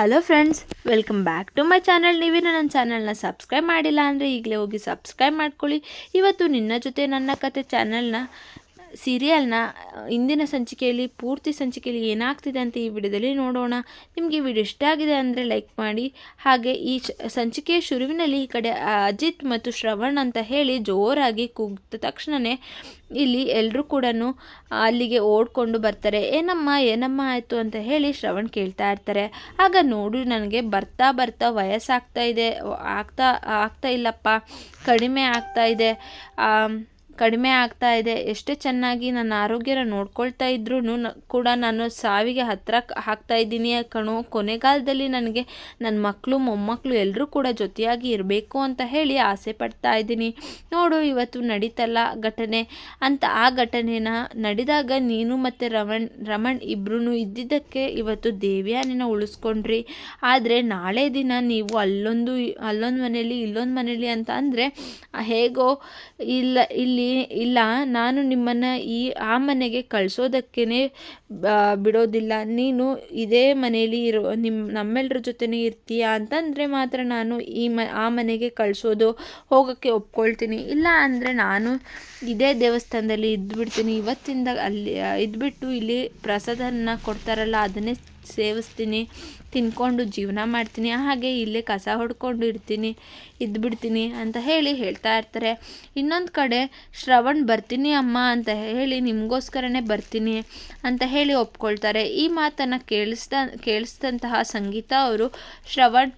Hello friends welcome back to my channel ನೀವೇನು ನನ್ನ ಚಾನಲ್ನ ಸಬ್ಸ್ಕ್ರೈಬ್ ಮಾಡಿಲ್ಲ ಅಂದರೆ ಈಗಲೇ ಹೋಗಿ ಸಬ್ಸ್ಕ್ರೈಬ್ ಮಾಡ್ಕೊಳ್ಳಿ. ಇವತ್ತು ನಿನ್ನ ಜೊತೆ ನನ್ನ ಕತೆ ಚಾನಲ್ನ ಸೀರಿಯಲ್ನ, ಇಂದಿನ ಸಂಚಿಕೆಯಲ್ಲಿ, ಪೂರ್ತಿ ಸಂಚಿಕೆಯಲ್ಲಿ ಏನಾಗ್ತಿದೆ ಅಂತ ಈ ವಿಡಿಯೋದಲ್ಲಿ ನೋಡೋಣ. ನಿಮಗೆ ಈ ವಿಡಿಯೋ ಇಷ್ಟ ಆಗಿದೆ ಅಂದರೆ ಲೈಕ್ ಮಾಡಿ. ಹಾಗೆ ಈ ಸಂಚಿಕೆಯ ಶುರುವಿನಲ್ಲಿ ಈ ಕಡೆ ಅಜಿತ್ ಮತ್ತು ಶ್ರವಣ್ ಅಂತ ಹೇಳಿ ಜೋರಾಗಿ ಕೂಗಿದ ತಕ್ಷಣವೇ ಇಲ್ಲಿ ಎಲ್ಲರೂ ಕೂಡ ಅಲ್ಲಿಗೆ ಓಡ್ಕೊಂಡು ಬರ್ತಾರೆ. ಏನಮ್ಮ ಏನಮ್ಮ ಆಯಿತು ಅಂತ ಹೇಳಿ ಶ್ರವಣ್ ಕೇಳ್ತಾ ಇರ್ತಾರೆ. ಆಗ ನೋಡು, ನನಗೆ ಬರ್ತಾ ಬರ್ತಾ ವಯಸ್ಸಾಗ್ತಾ ಇದೆ. ಆಗ್ತಾ ಆಗ್ತಾ ಇಲ್ಲಪ್ಪ. ಕಡಿಮೆ ಆಗ್ತಾ ಇದೆ. ಕಡಿಮೆ ಆಗ್ತಾ ಇದೆ. ಎಷ್ಟೇ ಚೆನ್ನಾಗಿ ನನ್ನ ಆರೋಗ್ಯನ ನೋಡ್ಕೊಳ್ತಾ ಇದ್ರೂ ಕೂಡ ನಾನು ಸಾವಿಗೆ ಹತ್ತಿರ ಹಾಕ್ತಾ ಇದ್ದೀನಿ. ಕಣೋ, ಕೊನೆಗಾಲದಲ್ಲಿ ನನಗೆ ನನ್ನ ಮಕ್ಕಳು ಮೊಮ್ಮಕ್ಕಳು ಎಲ್ಲರೂ ಕೂಡ ಜೊತೆಯಾಗಿ ಇರಬೇಕು ಅಂತ ಹೇಳಿ ಆಸೆ ಪಡ್ತಾ ಇದ್ದೀನಿ. ನೋಡು, ಇವತ್ತು ನಡೀತಲ್ಲ ಘಟನೆ ಅಂತ ಆ ಘಟನೆನ ನಡೆದಾಗ ನೀನು ಮತ್ತು ರಮಣ್ ರಮಣ್ ಇಬ್ಬರೂ ಇದ್ದಿದ್ದಕ್ಕೆ ಇವತ್ತು ದೇವ್ಯಾನಿನ ಉಳಿಸ್ಕೊಂಡ್ರಿ. ಆದರೆ ನಾಳೆ ದಿನ ನೀವು ಅಲ್ಲೊಂದು ಅಲ್ಲೊಂದು ಮನೇಲಿ ಇಲ್ಲೊಂದು ಮನೇಲಿ ಅಂತ ಅಂದರೆ ಹೇಗೋ ಇಲ್ಲ, ಇಲ್ಲಿ ಇಲ್ಲ, ನಾನು ನಿಮ್ಮನ್ನು ಈ ಆ ಮನೆಗೆ ಕಳಿಸೋದಕ್ಕೇ ಬಿಡೋದಿಲ್ಲ. ನೀನು ಇದೇ ಮನೆಯಲ್ಲಿ ಇರೋ ನಿಮ್ಮ ನಮ್ಮೆಲ್ಲರ ಜೊತೆನೇ ಇರ್ತೀಯ ಅಂತಂದರೆ ಮಾತ್ರ ನಾನು ಈ ಮ, ಆ ಮನೆಗೆ ಕಳಿಸೋದು ಹೋಗೋಕ್ಕೆ ಒಪ್ಕೊಳ್ತೀನಿ. ಇಲ್ಲ ಅಂದರೆ ನಾನು ಇದೇ ದೇವಸ್ಥಾನದಲ್ಲಿ ಇದ್ದುಬಿಡ್ತೀನಿ ಇವತ್ತಿಂದ ಅಲ್ಲಿ ಇದ್ಬಿಟ್ಟು ಇಲ್ಲಿ ಪ್ರಸಾದನ ಕೊಡ್ತಾರಲ್ಲ, ಅದನ್ನೇ ಸೇವಿಸ್ತೀನಿ, ತಿನ್ಕೊಂಡು ಜೀವನ ಮಾಡ್ತೀನಿ, ಹಾಗೆ ಇಲ್ಲೇ ಕಸ ಹೊಡ್ಕೊಂಡು ಇರ್ತೀನಿ ಇದ್ಬಿಡ್ತೀನಿ ಅಂತ ಹೇಳಿ ಹೇಳ್ತಾ ಇರ್ತಾರೆ. ಇನ್ನೊಂದು ಕಡೆ, ಶ್ರವಣ್ ಬರ್ತೀನಿ ಅಮ್ಮ ಅಂತ ಹೇಳಿ ನಿಮಗೋಸ್ಕರನೇ ಬರ್ತೀನಿ ಅಂತ ಹೇಳಿ ಒಪ್ಕೊಳ್ತಾರೆ. ಈ ಮಾತನ್ನು ಕೇಳಿಸ್ದ ಕೇಳಿಸಿದಂತಹ ಸಂಗೀತ ಅವರು ಶ್ರವಣ್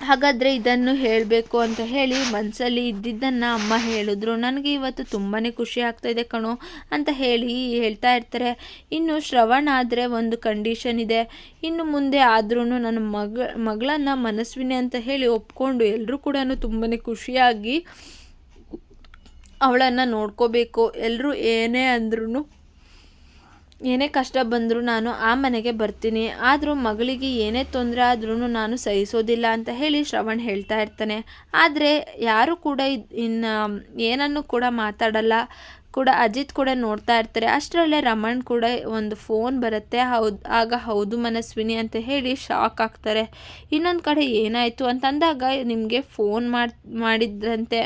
ಹಾಗಾದರೆ ಇದನ್ನು ಹೇಳಬೇಕು ಅಂತ ಹೇಳಿ ಮನಸ್ಸಲ್ಲಿ ಇದ್ದಿದ್ದನ್ನು ಅಮ್ಮ ಹೇಳಿದ್ರು. ನನಗೆ ಇವತ್ತು ತುಂಬಾ ಖುಷಿ ಆಗ್ತಾಯಿದೆ ಕಣೋ ಅಂತ ಹೇಳಿ ಹೇಳ್ತಾ ಇರ್ತಾರೆ. ಇನ್ನು ಶ್ರವಣ ಆದರೆ ಒಂದು ಕಂಡೀಷನ್ ಇದೆ. ಇನ್ನು ಮುಂದೆ ಆದ್ರೂ ನನ್ನ ಮಗ, ಮಗಳನ್ನು ಮನಸ್ವಿನಿ ಅಂತ ಹೇಳಿ ಒಪ್ಕೊಂಡು ಎಲ್ಲರೂ ಕೂಡ ತುಂಬಾ ಖುಷಿಯಾಗಿ ಅವಳನ್ನು ನೋಡ್ಕೋಬೇಕು. ಎಲ್ಲರೂ ಏನೇ ಅಂದ್ರೂ ಏನೇ ಕಷ್ಟ ಬಂದರೂ ನಾನು ಆ ಮನೆಗೆ ಬರ್ತೀನಿ. ಆದರೂ ಮಗಳಿಗೆ ಏನೇ ತೊಂದರೆ ಆದ್ರೂ ನಾನು ಸಹಿಸೋದಿಲ್ಲ ಅಂತ ಹೇಳಿ ಶ್ರವಣ್ ಹೇಳ್ತಾ ಇರ್ತಾನೆ. ಆದರೆ ಯಾರು ಕೂಡ ಇನ್ನ ಏನನ್ನು ಕೂಡ ಮಾತಾಡಲ್ಲ. ಕೂಡ ಅಜಿತ್ ಕೂಡ ನೋಡ್ತಾ ಇರ್ತಾರೆ. ಅಷ್ಟರಲ್ಲೇ ರಮಣ್ ಕೂಡ ಒಂದು ಫೋನ್ ಬರುತ್ತೆ. ಹೌದು, ಆಗ ಹೌದು ಮನಸ್ವಿನಿ ಅಂತ ಹೇಳಿ ಶಾಕ್ ಆಗ್ತಾರೆ. ಇನ್ನೊಂದು ಕಡೆ ಏನಾಯಿತು ಅಂತಂದಾಗ ನಿಮಗೆ ಫೋನ್ ಮಾಡಿ, ಮಾಡಿದ್ರಂತೆ.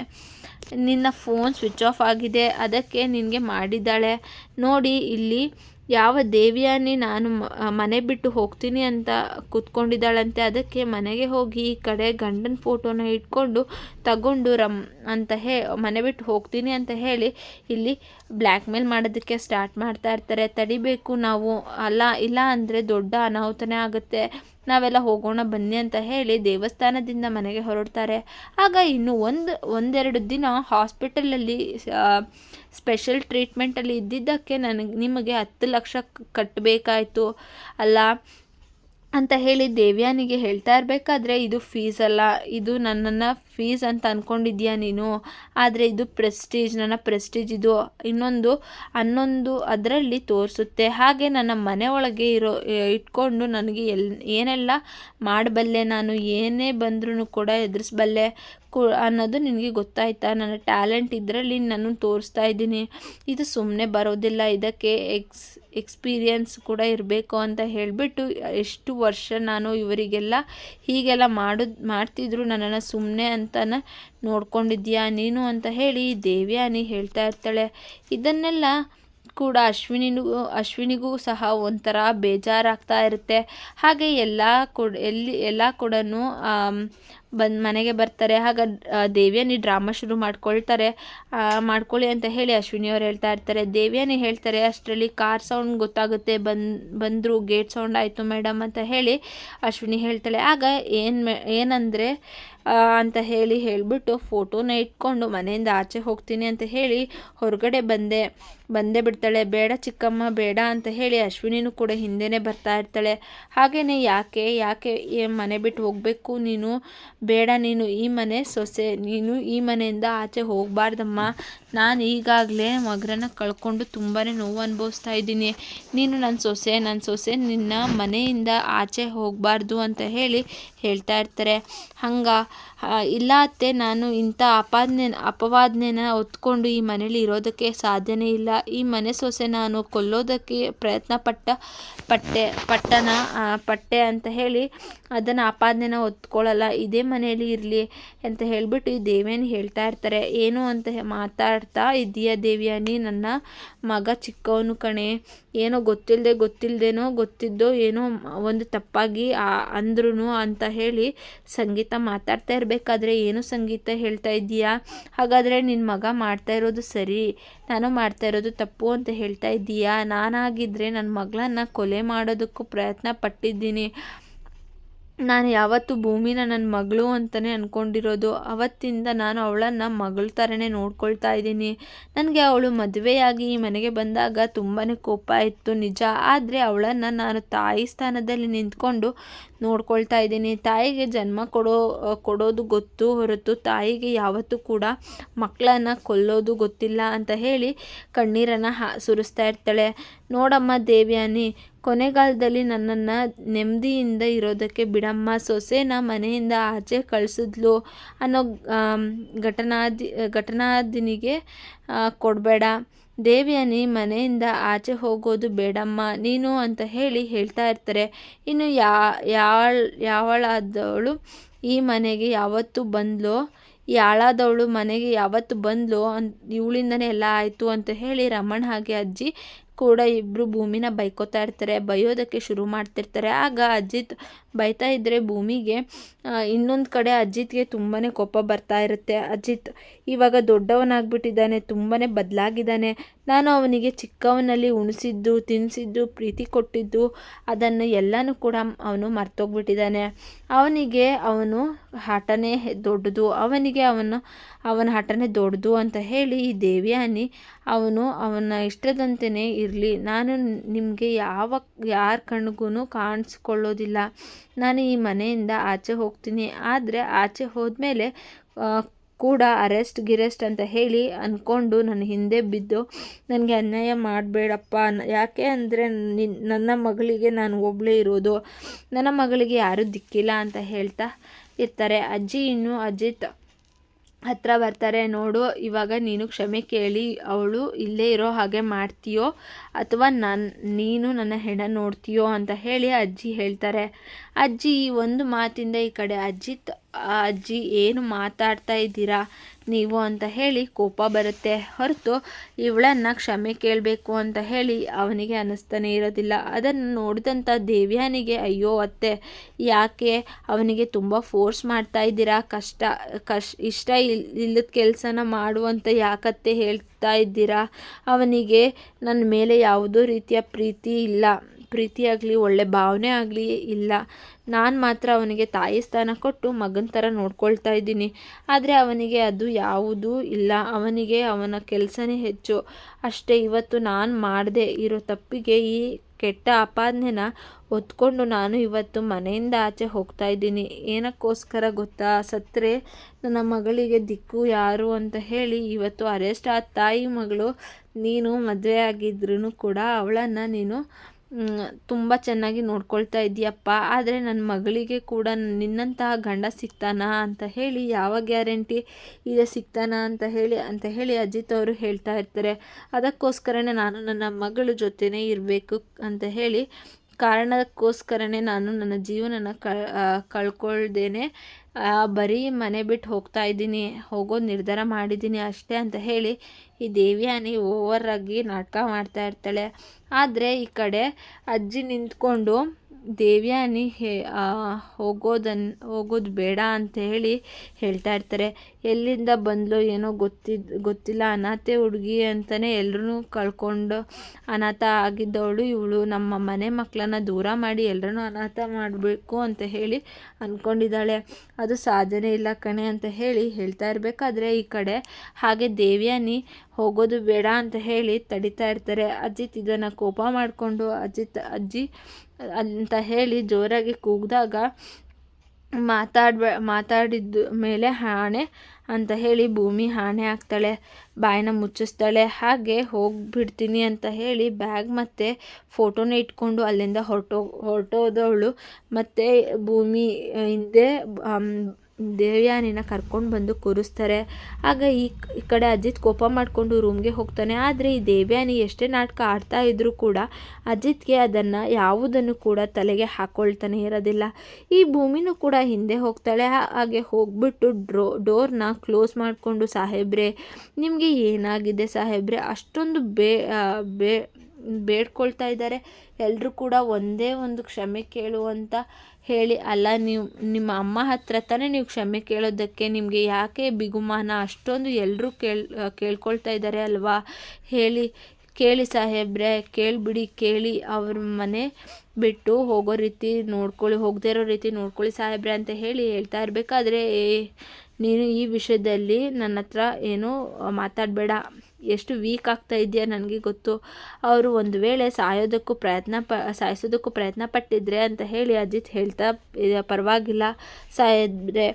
ನಿನ್ನ ಫೋನ್ ಸ್ವಿಚ್ ಆಫ್ ಆಗಿದೆ. ಅದಕ್ಕೆ ನಿನಗೆ ಮಾಡಿದ್ದಾಳೆ. ನೋಡಿ ಇಲ್ಲಿ ಯಾವ ದೇವಿಯಾನಿ ನಾನು ಮನೆ ಬಿಟ್ಟು ಹೋಗ್ತೀನಿ ಅಂತ ಕೂತ್ಕೊಂಡಿದ್ದಾಳಂತೆ, ಅದಕ್ಕೆ ಮನೆಗೆ ಹೋಗಿ ಈ ಕಡೆ ಗಂಡನ ಫೋಟೋನ ಇಟ್ಕೊಂಡು ತಗೊಂಡು ರಮ್ ಅಂತ ಹೇ, ಮನೆ ಬಿಟ್ಟು ಹೋಗ್ತೀನಿ ಅಂತ ಹೇಳಿ ಇಲ್ಲಿ ಬ್ಲ್ಯಾಕ್ ಮೇಲ್ ಮಾಡೋದಕ್ಕೆ ಸ್ಟಾರ್ಟ್ ಮಾಡ್ತಾ ಇರ್ತಾರೆ. ತಡಿಬೇಕು ನಾವು? ಅಲ್ಲ, ಇಲ್ಲ ಅಂದರೆ ದೊಡ್ಡ ಅನಾಹುತನೇ ಆಗುತ್ತೆ. ನಾವೆಲ್ಲ ಹೋಗೋಣ ಬನ್ನಿ ಅಂತ ಹೇಳಿ ದೇವಸ್ಥಾನದಿಂದ ಮನೆಗೆ ಹೊರಡ್ತಾರೆ. ಆಗ ಇನ್ನು ಒಂದು, ಒಂದೆರಡು ದಿನ ಹಾಸ್ಪಿಟಲಲ್ಲಿ ಸ್ಪೆಷಲ್ ಟ್ರೀಟ್ಮೆಂಟಲ್ಲಿ ಇದ್ದಿದ್ದಕ್ಕೆ ನನಗೆ, ನಿಮಗೆ ಹತ್ತು ಲಕ್ಷ ಕಟ್ಟಬೇಕಾಯಿತು ಅಲ್ಲ, ಅಂತ ಹೇಳಿ ದೇವ್ಯಾನಿಗೆ ಹೇಳ್ತಾ ಇರಬೇಕಾದ್ರೆ ಇದು ಫೀಸ್ ಅಲ್ಲ. ಇದು ನನ್ನನ್ನು ಫೀಸ್ ಅಂತ ಅಂದ್ಕೊಂಡಿದ್ಯಾ ನೀನು? ಆದರೆ ಇದು ಪ್ರೆಸ್ಟೀಜ್ ನನ್ನ ಪ್ರೆಸ್ಟೀಜ್ ಇದು ಇನ್ನೊಂದು ಹನ್ನೊಂದು ಅದರಲ್ಲಿ ತೋರಿಸುತ್ತೆ. ಹಾಗೆ ನನ್ನ ಮನೆ ಒಳಗೆ ಇರೋ ಇಟ್ಕೊಂಡು ನನಗೆ ಎಲ್, ಏನೆಲ್ಲ ಮಾಡಬಲ್ಲೆ ನಾನು, ಏನೇ ಬಂದ್ರೂ ಕೂಡ ಎದುರಿಸಬಲ್ಲೆ ಅನ್ನೋದು ನಿನಗೆ ಗೊತ್ತಾಯ್ತಾ? ನನ್ನ ಟ್ಯಾಲೆಂಟ್ ಇದರಲ್ಲಿ ನಾನು ತೋರಿಸ್ತಾ ಇದ್ದೀನಿ. ಇದು ಸುಮ್ಮನೆ ಬರೋದಿಲ್ಲ. ಇದಕ್ಕೆ ಎಕ್ಸ್ ಎಕ್ಸ್ಪೀರಿಯನ್ಸ್ ಕೂಡ ಇರಬೇಕು ಅಂತ ಹೇಳಿಬಿಟ್ಟು ಎಷ್ಟು ವರ್ಷ ನಾನು ಇವರಿಗೆಲ್ಲ ಹೀಗೆಲ್ಲ ಮಾಡೋದು, ಮಾಡ್ತಿದ್ರು ನನ್ನನ್ನು ಸುಮ್ಮನೆ ಅಂತನ ನೋಡ್ಕೊಂಡಿದ್ಯಾ ನೀನು ಅಂತ ಹೇಳಿ ದೇವ್ಯಾನಿ ಹೇಳ್ತಾ ಇರ್ತಾಳೆ. ಇದನ್ನೆಲ್ಲ ಕೂಡ ಅಶ್ವಿನಿಗೂ ಅಶ್ವಿನಿಗೂ ಸಹ ಒಂಥರ ಬೇಜಾರಾಗ್ತಾ ಇರುತ್ತೆ. ಹಾಗೆ ಎಲ್ಲ ಕೂಡ, ಎಲ್ಲಿ, ಎಲ್ಲ ಕೂಡ ಬಂದು ಮನೆಗೆ ಬರ್ತಾರೆ ಆಗ ದೇವಿಯನ್ನು ದೇವ್ಯಾನಿ ಡ್ರಾಮಾ ಶುರು ಮಾಡ್ಕೊಳ್ತಾರೆ. ಮಾಡ್ಕೊಳ್ಳಿ ಅಂತ ಹೇಳಿ ಅಶ್ವಿನಿ ಅವ್ರು ಹೇಳ್ತಾ ಇರ್ತಾರೆ. ದೇವ್ಯಾನಿ ಹೇಳ್ತಾರೆ, ಅಷ್ಟರಲ್ಲಿ ಕಾರ್ ಸೌಂಡ್ ಗೊತ್ತಾಗುತ್ತೆ ಬನ್ ಬಂದರು ಗೇಟ್ ಸೌಂಡ್ ಆಯಿತು ಮೇಡಮ್ ಅಂತ ಹೇಳಿ ಅಶ್ವಿನಿ ಹೇಳ್ತಾಳೆ. ಆಗ ಏನು ಮೆ, ಏನಂದರೆ ಅಂತ ಹೇಳಿ ಹೇಳಿಬಿಟ್ಟು ಫೋಟೋನ ಇಟ್ಕೊಂಡು ಮನೆಯಿಂದ ಆಚೆ ಹೋಗ್ತೀನಿ ಅಂತ ಹೇಳಿ ಹೊರಗಡೆ ಬಂದೆ. ಬಂದೇ ಬಿಡ್ತಾಳೆ, ಬೇಡ ಚಿಕ್ಕಮ್ಮ, ಬೇಡ ಅಂತ ಹೇಳಿ ಅಶ್ವಿನಿನೂ ಕೂಡ ಹಿಂದೆನೇ ಬರ್ತಾ ಇರ್ತಾಳೆ. ಹಾಗೆಯೇ ಯಾಕೆ ಯಾಕೆ ಮನೆ ಬಿಟ್ಟು ಹೋಗಬೇಕು ನೀನು? ಬೇಡ, ನೀನು ಈ ಮನೆ ಸೊಸೆ, ನೀನು ಈ ಮನೆಯಿಂದ ಆಚೆ ಹೋಗಬಾರ್ದಮ್ಮ. ನಾನು ಈಗಾಗಲೇ ಮಗರನ್ನ ಕಳ್ಕೊಂಡು ತುಂಬಾ ನೋವು ಅನುಭವಿಸ್ತಾ ಇದ್ದೀನಿ. ನೀನು ನನ್ನ ಸೊಸೆ ನನ್ನ ಸೊಸೆ, ನಿನ್ನ ಮನೆಯಿಂದ ಆಚೆ ಹೋಗಬಾರ್ದು ಅಂತ ಹೇಳಿ ಹೇಳ್ತಾ ಇರ್ತಾರೆ. ಹಂಗ ಇಲ್ಲ ಅತ್ತೆ, ನಾನು ಇಂಥ ಅಪಾದ್ನೆ, ಅಪವಾದನೆನ ಹೊತ್ಕೊಂಡು ಈ ಮನೇಲಿ ಇರೋದಕ್ಕೆ ಸಾಧ್ಯನೇ ಇಲ್ಲ. ಈ ಮನೆ ಸೊಸೆ ನಾನು ಕೊಲ್ಲೋದಕ್ಕೆ ಪ್ರಯತ್ನ ಪಟ್ಟ, ಪಟ್ಟೆ, ಪಟ್ಟನ ಪಟ್ಟೆ ಅಂತ ಹೇಳಿ ಅದನ್ನು ಆಪಾದನೆನ ಹೊತ್ಕೊಳ್ಳಲ್ಲ. ಇದೇ ಮನೆಯಲ್ಲಿ ಇರಲಿ ಅಂತ ಹೇಳಿಬಿಟ್ಟು ಈ ದೇವಿಯನ್ನು ಹೇಳ್ತಾ ಇರ್ತಾರೆ. ಏನು ಅಂತ ಮಾತಾಡ್ತಾ ಇದೆಯಾ ದೇವಿಯಾನಿ ನನ್ನ ಮಗ ಚಿಕ್ಕವನು ಕಣೆ. ಏನೋ ಗೊತ್ತಿಲ್ಲದೆ ಗೊತ್ತಿಲ್ಲದೇನೋ ಗೊತ್ತಿದ್ದೋ ಏನೋ ಒಂದು ತಪ್ಪಾಗಿ ಅಂದ್ರೂ ಅಂತ ಹೇಳಿ ಸಂಗೀತ ಮಾತಾಡ್ತಾ ಇರಬೇಕಾದ್ರೆ ಏನು ಸಂಗೀತ ಹೇಳ್ತಾ ಇದ್ದೀಯಾ? ಹಾಗಾದರೆ ನಿನ್ನ ಮಗ ಮಾಡ್ತಾ ಇರೋದು ಸರಿ, ನಾನು ಮಾಡ್ತಾ ಇರೋದು ತಪ್ಪು ಅಂತ ಹೇಳ್ತಾ ಇದ್ದೀಯಾ? ನಾನಾಗಿದ್ದರೆ ನನ್ನ ಮಗಳನ್ನು ಕೊಲೆ ಮಾಡೋದಕ್ಕೂ ಪ್ರಯತ್ನ ಪಟ್ಟಿದ್ದೀನಿ. ನಾನು ಯಾವತ್ತು ಭೂಮಿನ ನನ್ನ ಮಗಳು ಅಂತಲೇ ಅಂದ್ಕೊಂಡಿರೋದು ಅವತ್ತಿಂದ ನಾನು ಅವಳನ್ನು ಮಗಳ ಥರನೇ ನೋಡ್ಕೊಳ್ತಾ ಇದ್ದೀನಿ. ನನಗೆ ಅವಳು ಮದುವೆಯಾಗಿ ಈ ಮನೆಗೆ ಬಂದಾಗ ತುಂಬಾ ಕೋಪ ಇತ್ತು, ನಿಜ. ಆದರೆ ಅವಳನ್ನು ನಾನು ತಾಯಿ ಸ್ಥಾನದಲ್ಲಿ ನಿಂತ್ಕೊಂಡು ನೋಡ್ಕೊಳ್ತಾ ಇದ್ದೀನಿ. ತಾಯಿಗೆ ಜನ್ಮ ಕೊಡೋ ಕೊಡೋದು ಗೊತ್ತು ಹೊರತು ತಾಯಿಗೆ ಯಾವತ್ತೂ ಕೂಡ ಮಕ್ಕಳನ್ನು ಕೊಲ್ಲೋದು ಗೊತ್ತಿಲ್ಲ ಅಂತ ಹೇಳಿ ಕಣ್ಣೀರನ್ನು ಹಾ, ಸುರಿಸ್ತಾ ಇರ್ತಾಳೆ. ನೋಡಮ್ಮ ದೇವ್ಯಾನಿ, ಕೊನೆಗಾಲದಲ್ಲಿ ನನ್ನನ್ನು ನೆಮ್ಮದಿಯಿಂದ ಇರೋದಕ್ಕೆ ಬಿಡಮ್ಮ. ಸೊಸೆನ ಮನೆಯಿಂದ ಆಚೆ ಕಳಿಸಿದ್ಲು ಅನ್ನೋ ಘಟನಾದಿ, ಘಟನಾದಿನಿಗೆ ಕೊಡಬೇಡ. ದೇವ್ಯಾನಿ ಮನೆಯಿಂದ ಆಚೆ ಹೋಗೋದು ಬೇಡಮ್ಮ. ನೀನು ಅಂತ ಹೇಳಿ ಹೇಳ್ತಾ ಇರ್ತಾರೆ. ಇನ್ನು ಯಾ ಯಾವಳಾದವಳು ಈ ಮನೆಗೆ ಯಾವತ್ತು ಬಂದ್ಲೋ? ಯಾಳಾದವಳು ಮನೆಗೆ ಯಾವತ್ತು ಬಂದ್ಲೋ? ಅನ್, ಇವಳಿಂದನೇ ಎಲ್ಲ ಆಯಿತು ಅಂತ ಹೇಳಿ ರಮಣ್ ಹಾಗೆ ಅಜ್ಜಿ ಕೂಡ ಇಬ್ಬರು ಭೂಮಿನ ಬೈಕೋತಾ ಇರ್ತಾರೆ ಬೈಯೋದಕ್ಕೆ ಶುರು ಮಾಡ್ತಿರ್ತಾರೆ. ಆಗ ಅಜಿತ್ ಬೈತಾ ಇದ್ದರೆ ಭೂಮಿಗೆ ಇನ್ನೊಂದು ಕಡೆ ಅಜಿತ್ಗೆ ತುಂಬಾ ಕೋಪ ಬರ್ತಾ ಇರುತ್ತೆ. ಅಜಿತ್ ಇವಾಗ ದೊಡ್ಡವನಾಗ್ಬಿಟ್ಟಿದ್ದಾನೆ ತುಂಬಾ ಬದಲಾಗಿದ್ದಾನೆ. ನಾನು ಅವನಿಗೆ ಚಿಕ್ಕವನಲ್ಲಿ ಉಣಿಸಿದ್ದು ತಿನ್ನಿಸಿದ್ದು ಪ್ರೀತಿ ಕೊಟ್ಟಿದ್ದು, ಅದನ್ನು ಎಲ್ಲನೂ ಕೂಡ ಅವನು ಮರ್ತೋಗ್ಬಿಟ್ಟಿದ್ದಾನೆ. ಅವನಿಗೆ ಅವನು ಹಠನೇ ದೊಡ್ಡದು, ಅವನಿಗೆ ಅವನು, ಅವನ ಹಠನೇ ದೊಡ್ಡದು ಅಂತ ಹೇಳಿ ಈ ದೇವಿಯಾನಿ ಅವನು ಅವನ ಇಷ್ಟದಂತೆಯೇ ಇರಲಿ. ನಾನು ನಿಮಗೆ ಯಾವ, ಯಾರ ಕಣ್ಗೂ ಕಾಣಿಸ್ಕೊಳ್ಳೋದಿಲ್ಲ. ನಾನು ಈ ಮನೆಯಿಂದ ಆಚೆ ಹೋಗ್ತೀನಿ. ಆದರೆ ಆಚೆ ಹೋದ್ಮೇಲೆ ಕೂಡ ಅರೆಸ್ಟ್, ಗಿರೆಸ್ಟ್ ಅಂತ ಹೇಳಿ ಅಂದ್ಕೊಂಡು ನನ್ನ ಹಿಂದೆ ಬಿದ್ದು ನನಗೆ ಅನ್ಯಾಯ ಮಾಡಬೇಡಪ್ಪ. ಯಾಕೆ ಅಂದರೆ ನನ್ನ ಮಗಳಿಗೆ ನಾನು ಒಬ್ಬಳೇ ಇರೋದು. ನನ್ನ ಮಗಳಿಗೆ ಯಾರೂ ದಿಕ್ಕಿಲ್ಲ ಅಂತ ಹೇಳ್ತಾ ಇರ್ತಾರೆ. ಅಜ್ಜಿ ಇನ್ನು ಅಜಿತ್ ಹತ್ರ ಬರ್ತಾರೆ ನೋಡು, ಇವಾಗ ನೀನು ಕ್ಷಮೆ ಕೇಳಿ, ಅವಳು ಇಲ್ಲೇ ಇರೋ ಹಾಗೆ ಮಾಡ್ತೀಯೋ ಅಥವಾ ನನ್ನ ನೀನು ನನ್ನ ಹೆಣ ನೋಡ್ತೀಯೋ ಅಂತ ಹೇಳಿ ಅಜ್ಜಿ ಹೇಳ್ತಾರೆ. ಅಜ್ಜಿ ಈ ಒಂದು ಮಾತಿಂದ ಈ ಕಡೆ ಅಜ್ಜಿತ್ ಅಜ್ಜಿ, ಏನು ಮಾತಾಡ್ತಾ ಇದ್ದೀರಾ? ನೀವು ಅಂತ ಹೇಳಿ ಕೋಪ ಬರುತ್ತೆ. ಹೊರತು ಇವಳನ್ನು ಕ್ಷಮೆ ಕೇಳಬೇಕು ಅಂತ ಹೇಳಿ ಅವನಿಗೆ ಅನ್ನಿಸ್ತಾನೆ ಇರೋದಿಲ್ಲ. ಅದನ್ನು ನೋಡಿದಂಥ ದೇವ್ಯಾನಿಗೆ, ಅಯ್ಯೋ ಅತ್ತೆ, ಯಾಕೆ? ಅವನಿಗೆ ತುಂಬ ಫೋರ್ಸ್ ಮಾಡ್ತಾ ಇದ್ದೀರಾ. ಕಷ್ಟ, ಕಶ್, ಇಷ್ಟ ಇಲ್ ಇಲ್ಲದ ಕೆಲಸನ ಮಾಡುವಂತ ಯಾಕತ್ತೆ ಹೇಳ್ತಾ ಇದ್ದೀರಾ? ಅವನಿಗೆ ನನ್ನ ಮೇಲೆ ಯಾವುದೋ ರೀತಿಯ ಪ್ರೀತಿ ಇಲ್ಲ. ಪ್ರೀತಿಯಾಗಲಿ ಒಳ್ಳೆ ಭಾವನೆ ಆಗಲಿ ಇಲ್ಲ. ನಾನು ಮಾತ್ರ ಅವನಿಗೆ ತಾಯಿ ಸ್ಥಾನ ಕೊಟ್ಟು ಮಗನ ಥರ ನೋಡ್ಕೊಳ್ತಾ ಇದ್ದೀನಿ. ಆದರೆ ಅವನಿಗೆ ಅದು ಯಾವುದೂ ಇಲ್ಲ. ಅವನಿಗೆ ಅವನ ಕೆಲಸನೇ ಹೆಚ್ಚು. ಅಷ್ಟೇ ಇವತ್ತು ನಾನು ಮಾಡದೆ ಇರೋ ತಪ್ಪಿಗೆ ಈ ಕೆಟ್ಟ ಆಪಾದನೆನ ಹೊತ್ಕೊಂಡು ನಾನು ಇವತ್ತು ಮನೆಯಿಂದ ಆಚೆ ಹೋಗ್ತಾ ಇದ್ದೀನಿ. ಏನಕ್ಕೋಸ್ಕರ ಗೊತ್ತಾ? ಸತ್ತರೆ ನನ್ನ ಮಗಳಿಗೆ ದಿಕ್ಕು ಯಾರು ಅಂತ ಹೇಳಿ ಇವತ್ತು ಅರೆಸ್ಟ್ ಆ ತಾಯಿ ಮಗಳು ನೀನು ಮದುವೆ ಆಗಿದ್ರೂ ಕೂಡ ಅವಳನ್ನು ನೀನು ತುಂಬ ಚೆನ್ನಾಗಿ ನೋಡ್ಕೊಳ್ತಾ ಇದ್ದೀಯಪ್ಪ. ಆದರೆ ನನ್ನ ಮಗಳಿಗೆ ಕೂಡ ನಿನ್ನಂತಹ ಗಂಡ ಸಿಗ್ತಾನಾ ಅಂತ ಹೇಳಿ, ಯಾವ ಗ್ಯಾರಂಟಿ ಇದೆ ಸಿಗ್ತಾನಾ ಅಂತ ಹೇಳಿ ಅಂತ ಹೇಳಿ ಅಜಿತ್ ಅವರು ಹೇಳ್ತಾ ಇರ್ತಾರೆ. ಅದಕ್ಕೋಸ್ಕರನೇ ನಾನು ನನ್ನ ಮಗಳ ಜೊತೆನೇ ಇರಬೇಕು ಅಂತ ಹೇಳಿ, ಕಾರಣಕ್ಕೋಸ್ಕರನೇ ನಾನು ನನ್ನ ಜೀವನನ ಕಳ್ಕೊಳ್ದೇನೆ. ಬರೀ ಮನೆ ಬಿಟ್ಟು ಹೋಗ್ತಾ ಇದ್ದೀನಿ, ಹೋಗೋ ನಿರ್ಧಾರ ಮಾಡಿದ್ದೀನಿ ಅಷ್ಟೇ ಅಂತ ಹೇಳಿ ಈ ದೇವಿಯಾನಿ ಓವರಾಗಿ ನಾಟಕ ಮಾಡ್ತಾ ಇರ್ತಾಳೆ. ಆದರೆ ಈ ಕಡೆ ಅಜ್ಜಿ ನಿಂತ್ಕೊಂಡು ದೇವ್ಯಾನಿ ಹೇ ಹೋಗೋದನ್, ಹೋಗೋದು ಬೇಡ ಅಂತ ಹೇಳಿ ಹೇಳ್ತಾ ಇರ್ತಾರೆ. ಎಲ್ಲಿಂದ ಬಂದಲೋ ಏನೋ ಗೊತ್ತಿದ್ದು ಗೊತ್ತಿಲ್ಲ. ಅನಾಥೆ ಹುಡುಗಿ ಅಂತಲೇ ಎಲ್ಲರೂ ಕಳ್ಕೊಂಡು ಅನಾಥ ಆಗಿದ್ದವಳು ಇವಳು. ನಮ್ಮ ಮನೆ ಮಕ್ಕಳನ್ನ ದೂರ ಮಾಡಿ ಎಲ್ಲರೂ ಅನಾಥ ಮಾಡಬೇಕು ಅಂತ ಹೇಳಿ ಅಂದ್ಕೊಂಡಿದ್ದಾಳೆ ಅದು ಸಾಧನೆ ಇಲ್ಲ ಕಣೆ ಅಂತ ಹೇಳಿ ಹೇಳ್ತಾ ಇರಬೇಕಾದ್ರೆ ಈ ಕಡೆ ಹಾಗೆ ದೇವ್ಯಾನಿ ಹೋಗೋದು ಬೇಡ ಅಂತ ಹೇಳಿ ತಡಿತಾ ಇರ್ತಾರೆ. ಅಜಿತ್ ಇದನ್ನು ಕೋಪ ಮಾಡಿಕೊಂಡು ಅಜಿತ್, ಅಜ್ಜಿ ಅಂತ ಹೇಳಿ ಜೋರಾಗಿ ಕೂಗಿದಾಗ ಮಾತಾಡ್ಬ, ಮಾತಾಡಿದ್ದು ಮೇಲೆ ಆಣೆ ಅಂತ ಹೇಳಿ ಭೂಮಿ ಹಾನೆ ಹಾಕ್ತಾಳೆ ಬಾಯಿನ ಮುಚ್ಚಿಸ್ತಾಳೆ, ಹಾಗೆ ಹೋಗಿಬಿಡ್ತೀನಿ ಅಂತ ಹೇಳಿ ಬ್ಯಾಗ್ ಮತ್ತು ಫೋಟೋನ ಇಟ್ಕೊಂಡು ಅಲ್ಲಿಂದ ಹೊರಟೋ, ಹೊರಟೋದವಳು. ಮತ್ತು ಭೂಮಿ ಹಿಂದೆ ದೇವ್ಯಾನಿನ ಕರ್ಕೊಂಡು ಬಂದು ಕೂರಿಸ್ತಾರೆ. ಆಗ ಈ ಕಡೆ ಅಜಿತ್ ಕೋಪ ಮಾಡಿಕೊಂಡು ರೂಮ್ಗೆ ಹೋಗ್ತಾನೆ. ಆದರೆ ಈ ದೇವ್ಯಾನಿ ಎಷ್ಟೇ ನಾಟಕ ಆಡ್ತಾ ಇದ್ದರೂ ಕೂಡ ಅಜಿತ್ಗೆ ಅದನ್ನು ಯಾವುದನ್ನು ಕೂಡ ತಲೆಗೆ ಹಾಕ್ಕೊಳ್ತಾನೆ ಇರೋದಿಲ್ಲ. ಈ ಭೂಮಿನೂ ಕೂಡ ಹಿಂದೆ ಹೋಗ್ತಾಳೆ. ಹಾಗೆ ಹೋಗ್ಬಿಟ್ಟು ಡ್ರೋ, ಡೋರ್ನ ಕ್ಲೋಸ್ ಮಾಡಿಕೊಂಡು, ಸಾಹೇಬ್ರೆ, ನಿಮಗೆ ಏನಾಗಿದೆ ಸಾಹೇಬ್ರೆ? ಅಷ್ಟೊಂದು ಬೇ ಬೇ ಬೇಡ್ಕೊಳ್ತಾ ಇದ್ದಾರೆ. ಎಲ್ಲರೂ ಕೂಡ ಒಂದೇ ಒಂದು ಕ್ಷಮೆ ಕೇಳುವಂತ ಹೇಳಿ. ಅಲ್ಲ, ನೀವು, ನಿಮ್ಮ ಅಮ್ಮ ಹತ್ರ ತಾನೇ ನೀವು ಕ್ಷಮೆ ಕೇಳೋದಕ್ಕೆ ನಿಮಗೆ ಯಾಕೆ ಬಿಗುಮಾನ? ಅಷ್ಟೊಂದು ಎಲ್ಲರೂ ಕೇಳ್ ಕೇಳ್ಕೊಳ್ತಾ ಇದ್ದಾರೆ ಅಲ್ವಾ? ಹೇಳಿ, ಕೇಳಿ ಸಾಹೇಬ್ರೆ, ಕೇಳಿಬಿಡಿ, ಕೇಳಿ ಅವ್ರ ಮನೆ ಬಿಟ್ಟು ಹೋಗೋ ರೀತಿ ನೋಡ್ಕೊಳ್ಳಿ, ಹೋಗದೇ ಇರೋ ರೀತಿ ನೋಡ್ಕೊಳ್ಳಿ ಸಾಹೇಬ್ರೆ ಅಂತ ಹೇಳಿ ಹೇಳ್ತಾ ಇರಬೇಕಾದ್ರೆ ನೀನು ಈ ವಿಷಯದಲ್ಲಿ ನನ್ನ ಹತ್ರ ಏನೂ ಮಾತಾಡಬೇಡ. ಎಷ್ಟು ವೀಕ್ ಆಗ್ತಾ ಇದೆಯಾ ನನಗೆ ಗೊತ್ತು. ಅವರು ಒಂದು ವೇಳೆ ಸಾಯೋದಕ್ಕೂ ಪ್ರಯತ್ನ ಪ, ಸಾಯಿಸೋದಕ್ಕೂ ಪ್ರಯತ್ನ ಪಟ್ಟಿದ್ರೆ ಅಂತ ಹೇಳಿ ಅಜಿತ್ ಹೇಳ್ತಾ ಪರವಾಗಿಲ್ಲ. ಸಾಯಿದ್ರೆ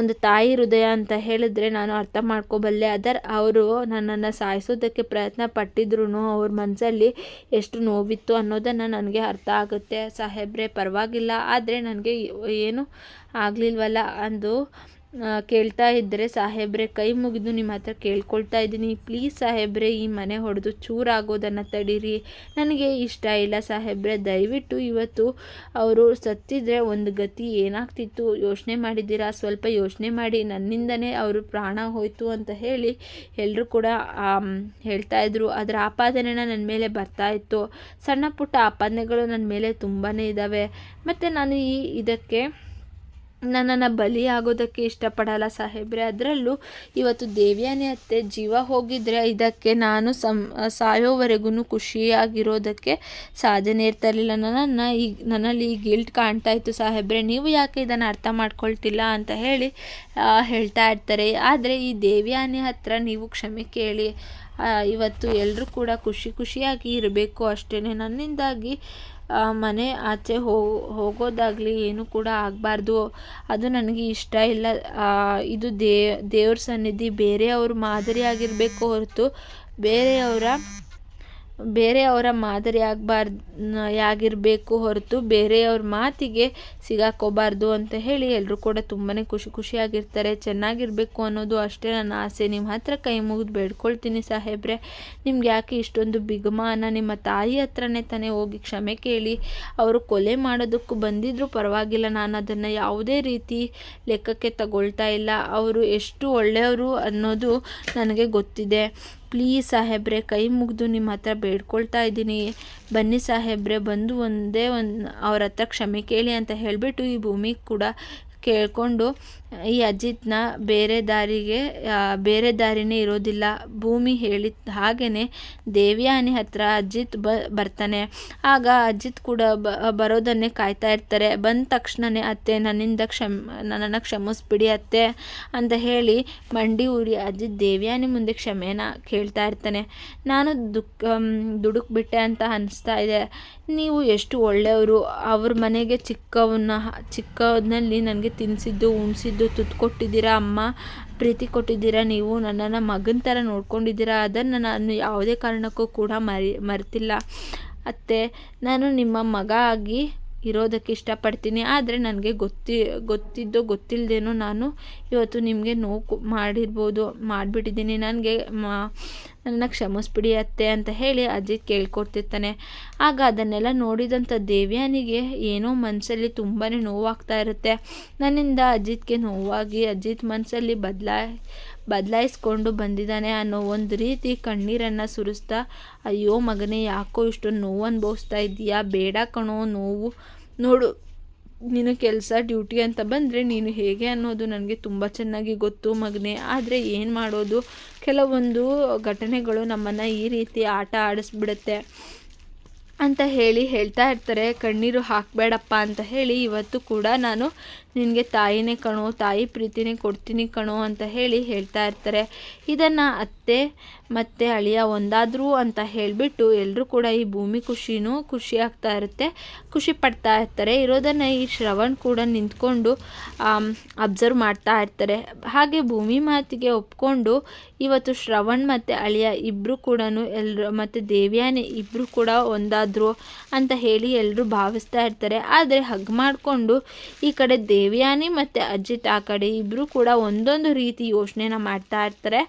ಒಂದು ತಾಯಿ ಹೃದಯ ಅಂತ ಹೇಳಿದ್ರೆ ನಾನು ಅರ್ಥ ಮಾಡ್ಕೋಬಲ್ಲೆ. ಅದರ್, ಅವರು ನನ್ನನ್ನು ಸಾಯಿಸೋದಕ್ಕೆ ಪ್ರಯತ್ನ ಪಟ್ಟಿದ್ರು ಅವ್ರ ಮನಸ್ಸಲ್ಲಿ ಎಷ್ಟು ನೋವಿತ್ತು ಅನ್ನೋದನ್ನು ನನಗೆ ಅರ್ಥ ಆಗುತ್ತೆ. ಸಾಹೇಬ್ರೆ, ಪರವಾಗಿಲ್ಲ. ಆದರೆ ನನಗೆ ಏನು ಆಗಲಿಲ್ವಲ್ಲ? ಅಂದು ಕೇಳ್ತಾ ಇದ್ದರೆ ಸಾಹೇಬ್ರೆ, ಕೈ ಮುಗಿದು ನಿಮ್ಮ ಹತ್ರ ಕೇಳ್ಕೊಳ್ತಾ ಇದ್ದೀನಿ. ಪ್ಲೀಸ್ ಸಾಹೇಬ್ರೆ, ಈ ಮನೆ ಹೊಡೆದು ಚೂರಾಗೋದನ್ನು ತಡೀರಿ. ನನಗೆ ಇಷ್ಟ ಇಲ್ಲ ಸಾಹೇಬ್ರೆ. ದಯವಿಟ್ಟು ಇವತ್ತು ಅವರು ಸತ್ತಿದ್ರೆ ಒಂದು ಗತಿ ಏನಾಗ್ತಿತ್ತು? ಯೋಚನೆ ಮಾಡಿದ್ದೀರಾ? ಸ್ವಲ್ಪ ಯೋಚನೆ ಮಾಡಿ. ನನ್ನಿಂದನೇ ಅವರು ಪ್ರಾಣ ಹೋಯಿತು ಅಂತ ಹೇಳಿ ಎಲ್ಲರೂ ಕೂಡ ಹೇಳ್ತಾ ಇದ್ರು. ಅದರ ಆಪಾದನೆನ ನನ್ನ ಮೇಲೆ ಬರ್ತಾ ಇತ್ತು. ಸಣ್ಣ ಪುಟ್ಟ ಆಪಾದನೆಗಳು ನನ್ನ ಮೇಲೆ ತುಂಬಾ ಇದ್ದಾವೆ ಮತ್ತು ನಾನು ಈ ಇದಕ್ಕೆ ನನ್ನನ್ನು ಬಲಿಯಾಗೋದಕ್ಕೆ ಇಷ್ಟಪಡಲ್ಲ ಸಾಹೇಬ್ರೆ. ಅದರಲ್ಲೂ ಇವತ್ತು ದೇವ್ಯಾನಿ ಅತ್ತೆ ಜೀವ ಹೋಗಿದ್ರೆ ಇದಕ್ಕೆ ನಾನು ಸಂ ಸಾಯೋವರೆಗೂ ಖುಷಿಯಾಗಿರೋದಕ್ಕೆ ಸಾಧನೆ ಇರ್ತಿರಲಿಲ್ಲ ನನ್ನನ್ನು ಈಗ ನನ್ನಲ್ಲಿ ಈ ಗಿಲ್ಟ್ ಕಾಣ್ತಾ ಇತ್ತು ಸಾಹೇಬ್ರೆ. ನೀವು ಯಾಕೆ ಇದನ್ನು ಅರ್ಥ ಮಾಡ್ಕೊಳ್ತಿಲ್ಲ ಅಂತ ಹೇಳಿ ಹೇಳ್ತಾ ಇರ್ತಾರೆ. ಆದರೆ ಈ ದೇವ್ಯಾನಿ ಹತ್ರ ನೀವು ಕ್ಷಮೆ ಕೇಳಿ ಇವತ್ತು ಎಲ್ಲರೂ ಕೂಡ ಖುಷಿ ಖುಷಿಯಾಗಿ ಇರಬೇಕು ಅಷ್ಟೇ ನನ್ನಿಂದಾಗಿ ಮನೆ ಆಚೆ ಹೋಗೋದಾಗಲಿ ಏನು ಕೂಡ ಆಗಬಾರ್ದು. ಅದು ನನಗೆ ಇಷ್ಟ ಇಲ್ಲ. ಇದು ದೇವ್ರ ಸನ್ನಿಧಿ ಬೇರೆಯವ್ರ ಮಾದರಿಯಾಗಿರಬೇಕು ಹೊರತು ಬೇರೆಯವರ ಬೇರೆಯವರ ಮಾದರಿ ಆಗಬಾರ್ದು ಯಾಗಿರಬೇಕು ಹೊರತು ಬೇರೆಯವ್ರ ಮಾತಿಗೆ ಸಿಗಾಕೋಬಾರ್ದು ಅಂತ ಹೇಳಿ ಎಲ್ಲರೂ ಕೂಡ ತುಂಬಾ ಖುಷಿ ಖುಷಿಯಾಗಿರ್ತಾರೆ. ಚೆನ್ನಾಗಿರಬೇಕು ಅನ್ನೋದು ಅಷ್ಟೇ ನನ್ನ ಆಸೆ. ನಿಮ್ಮ ಹತ್ರ ಕೈ ಮುಗಿದು ಬೇಡ್ಕೊಳ್ತೀನಿ ಸಾಹೇಬ್ರೆ. ನಿಮ್ಗೆ ಯಾಕೆ ಇಷ್ಟೊಂದು ಬಿಗಮಾನ? ನಿಮ್ಮ ತಾಯಿ ಹತ್ರನೇ ತಾನೇ ಹೋಗಿ ಕ್ಷಮೆ ಕೇಳಿ ಅವರು ಕೊಲೆ ಮಾಡೋದಕ್ಕೂ ಬಂದಿದ್ದರೂ ಪರವಾಗಿಲ್ಲ. ನಾನು ಅದನ್ನು ಯಾವುದೇ ರೀತಿ ಲೆಕ್ಕಕ್ಕೆ ತಗೊಳ್ತಾ ಇಲ್ಲ. ಅವರು ಎಷ್ಟು ಒಳ್ಳೆಯವರು ಅನ್ನೋದು ನನಗೆ ಗೊತ್ತಿದೆ. ಪ್ಲೀಸ್ ಸಾಹೇಬ್ರೆ, ಕೈ ಮುಗಿದು ನಿಮ್ಮ ಹತ್ರ ಬೇಡ್ಕೊಳ್ತಾ ಇದ್ದೀನಿ. ಬನ್ನಿ ಸಾಹೇಬ್ರೆ, ಬಂದು ಒಂದೇ ಒಂದು ಅವ್ರ ಹತ್ರ ಕ್ಷಮೆ ಕೇಳಿ ಅಂತ ಹೇಳಿಬಿಟ್ಟು ಈ ಭೂಮಿಗೆ ಕೂಡ ಕೇಳಿಕೊಂಡು, ಈ ಅಜಿತ್ನ ಬೇರೆ ದಾರಿಗೆ ಬೇರೆ ದಾರಿನೇ ಇರೋದಿಲ್ಲ. ಭೂಮಿ ಹೇಳಿದ ಹಾಗೆಯೇ ದೇವ್ಯಾನಿ ಹತ್ರ ಅಜಿತ್ ಬ, ಬರ್ತಾನೆ. ಆಗ ಅಜಿತ್ ಕೂಡ ಬರೋದನ್ನೇ ಕಾಯ್ತಾ ಇರ್ತಾರೆ. ಬಂದ ತಕ್ಷಣವೇ ಅತ್ತೆ, ನನ್ನಿಂದ ಕ್ಷಮ್, ನನ್ನನ್ನು ಕ್ಷಮಿಸ್ಬಿಡಿ ಅತ್ತೆ ಅಂತ ಹೇಳಿ ಮಂಡಿ ಊರಿ ಅಜಿತ್ ದೇವ್ಯಾನಿ ಮುಂದೆ ಕ್ಷಮೆನ ಕೇಳ್ತಾ ಇರ್ತಾನೆ. ನಾನು ದುಃಖ ದುಡುಕ್ಬಿಟ್ಟೆ ಅಂತ ಅನಿಸ್ತಾ ಇದೆ. ನೀವು ಎಷ್ಟು ಒಳ್ಳೆಯವರು. ಅವ್ರ ಮನೆಗೆ ಚಿಕ್ಕವನ್ನ ಚಿಕ್ಕವನಲ್ಲಿ ನನಗೆ ತಿನ್ನಿಸಿದ್ದು ಉಣಿಸಿದ್ದು ತುತ್ತು ಕೊಟ್ಟಿದ್ದೀರಾ ಅಮ್ಮ? ಪ್ರೀತಿ ಕೊಟ್ಟಿದ್ದೀರಾ ನೀವು? ನನ್ನನ್ನು ಮಗನ ಥರ ನೋಡ್ಕೊಂಡಿದ್ದೀರಾ? ಅದನ್ನು ನಾನು ಯಾವುದೇ ಕಾರಣಕ್ಕೂ ಕೂಡ ಮರಿ, ಮರೆತಿಲ್ಲ. ಅತ್ತೆ, ನಾನು ನಿಮ್ಮ ಮಗ ಆಗಿ ಇರೋದಕ್ಕೆ ಇಷ್ಟಪಡ್ತೀನಿ. ಆದರೆ ನನಗೆ ಗೊತ್ತಿ, ಗೊತ್ತಿದ್ದು ಗೊತ್ತಿಲ್ಲದೇನೋ ನಾನು ಇವತ್ತು ನಿಮಗೆ ನೋವು ಮಾಡಿರ್ಬೋದು, ಮಾಡಿಬಿಟ್ಟಿದ್ದೀನಿ. ನನಗೆ ನನ್ನ ಕ್ಷಮಿಸ್ಬಿಡಿ ಅತ್ತೆ ಅಂತ ಹೇಳಿ ಅಜಿತ್ ಕೇಳ್ಕೊಡ್ತಿರ್ತಾನೆ. ಆಗ ಅದನ್ನೆಲ್ಲ ನೋಡಿದಂಥ ದೇವ್ಯಾನಿಗೆ ಏನೋ ಮನಸ್ಸಲ್ಲಿ ತುಂಬಾ ನೋವಾಗ್ತಾ ಇರುತ್ತೆ. ನನ್ನಿಂದ ಅಜಿತ್ಗೆ ನೋವಾಗಿ ಅಜಿತ್ ಮನಸ್ಸಲ್ಲಿ ಬದಲಾಯ್ ಬದಲಾಯಿಸ್ಕೊಂಡು ಬಂದಿದ್ದಾನೆ ಅನ್ನೋ ಒಂದು ರೀತಿ ಕಣ್ಣೀರನ್ನು ಸುರಿಸ್ತಾ, ಅಯ್ಯೋ ಮಗನೇ, ಯಾಕೋ ಇಷ್ಟೊಂದು ನೋವು ಅನುಭವಿಸ್ತಾ ಇದ್ದೀಯಾ? ಬೇಡ ಕಣೋ, ನೋವು, ನೋಡು ನೀನು ಕೆಲಸ ಡ್ಯೂಟಿ ಅಂತ ಬಂದರೆ ನೀನು ಹೇಗೆ ಅನ್ನೋದು ನನಗೆ ತುಂಬ ಚೆನ್ನಾಗಿ ಗೊತ್ತು ಮಗನೇ. ಆದರೆ ಏನು ಮಾಡೋದು? ಕೆಲವೊಂದು ಘಟನೆಗಳು ನಮ್ಮನ್ನು ಈ ರೀತಿ ಆಟ ಆಡಿಸ್ಬಿಡುತ್ತೆ ಅಂತ ಹೇಳಿ ಹೇಳ್ತಾ ಇರ್ತಾರೆ. ಕಣ್ಣೀರು ಹಾಕಬೇಡಪ್ಪ ಅಂತ ಹೇಳಿ ಇವತ್ತು ಕೂಡ ನಾನು ನಿನಗೆ ತಾಯಿನೇ ಕಣೋ, ತಾಯಿ ಪ್ರೀತಿನೇ ಕೊಡ್ತೀನಿ ಕಣೋ ಅಂತ ಹೇಳಿ ಹೇಳ್ತಾ ಇರ್ತಾರೆ. ಇದನ್ನು ಅತ್ತೆ ಮತ್ತು ಅಳಿಯ ಒಂದಾದರೂ ಅಂತ ಹೇಳಿಬಿಟ್ಟು ಎಲ್ಲರೂ ಕೂಡ ಈ ಭೂಮಿ ಖುಷಿನೂ ಖುಷಿ ಆಗ್ತಾ ಇರುತ್ತೆ, ಖುಷಿ ಪಡ್ತಾ ಇರ್ತಾರೆ. ಇರೋದನ್ನು ಈ ಶ್ರವಣ್ ಕೂಡ ನಿಂತ್ಕೊಂಡು ಅಬ್ಸರ್ವ್ ಮಾಡ್ತಾ ಇರ್ತಾರೆ. ಹಾಗೆ ಭೂಮಿ ಮಾತಿಗೆ ಒಪ್ಕೊಂಡು ಇವತ್ತು ಶ್ರವಣ್ ಮತ್ತು ಅಳಿಯ ಇಬ್ಬರು ಕೂಡ ಎಲ್ಲರೂ ಮತ್ತು ದೇವ್ಯಾನೆ ಇಬ್ಬರು ಕೂಡ ಒಂದಾದರು ಅಂತ ಹೇಳಿ ಎಲ್ಲರೂ ಭಾವಿಸ್ತಾ ಇರ್ತಾರೆ. ಆದರೆ ಹಗ್ ಮಾಡಿಕೊಂಡು ಈ ಕಡೆ ದೇವ್ಯಾನಿ ಮತ್ತು ಅಜಿತ್ ಆ ಕಡೆ ಇಬ್ಬರು ಕೂಡ ಒಂದೊಂದು ರೀತಿ ಯೋಚನೆನ ಮಾಡ್ತಾ ಇರ್ತಾರೆ.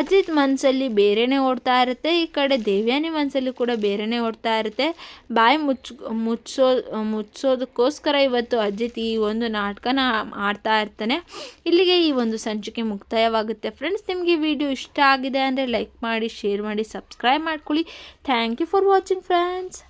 ಅಜಿತ್ ಮನಸ್ಸಲ್ಲಿ ಬೇರೆನೇ ಓಡ್ತಾ ಇರುತ್ತೆ, ಈ ಕಡೆ ದೇವ್ಯಾನಿ ಮನಸ್ಸಲ್ಲಿ ಕೂಡ ಬೇರೆಯೇ ಓಡ್ತಾ ಇರುತ್ತೆ. ಬಾಯಿ ಮುಚ್ಚ, ಮುಚ್ಚೋ, ಮುಚ್ಚೋದಕ್ಕೋಸ್ಕರ ಇವತ್ತು ಅಜಿತ್ ಈ ಒಂದು ನಾಟಕನ ಆಡ್ತಾ ಇರ್ತಾನೆ. ಇಲ್ಲಿಗೆ ಈ ಒಂದು ಸಂಚಿಕೆ ಮುಕ್ತಾಯವಾಗುತ್ತೆ. ಫ್ರೆಂಡ್ಸ್ ನಿಮಗೆ ವಿಡಿಯೋ ಇಷ್ಟ ಆಗಿದೆ ಅಂದರೆ ಲೈಕ್ ಮಾಡಿ ಶೇರ್ ಮಾಡಿ ಸಬ್ಸ್ಕ್ರೈಬ್ ಮಾಡ್ಕೊಳ್ಳಿ. Thank you for watching friends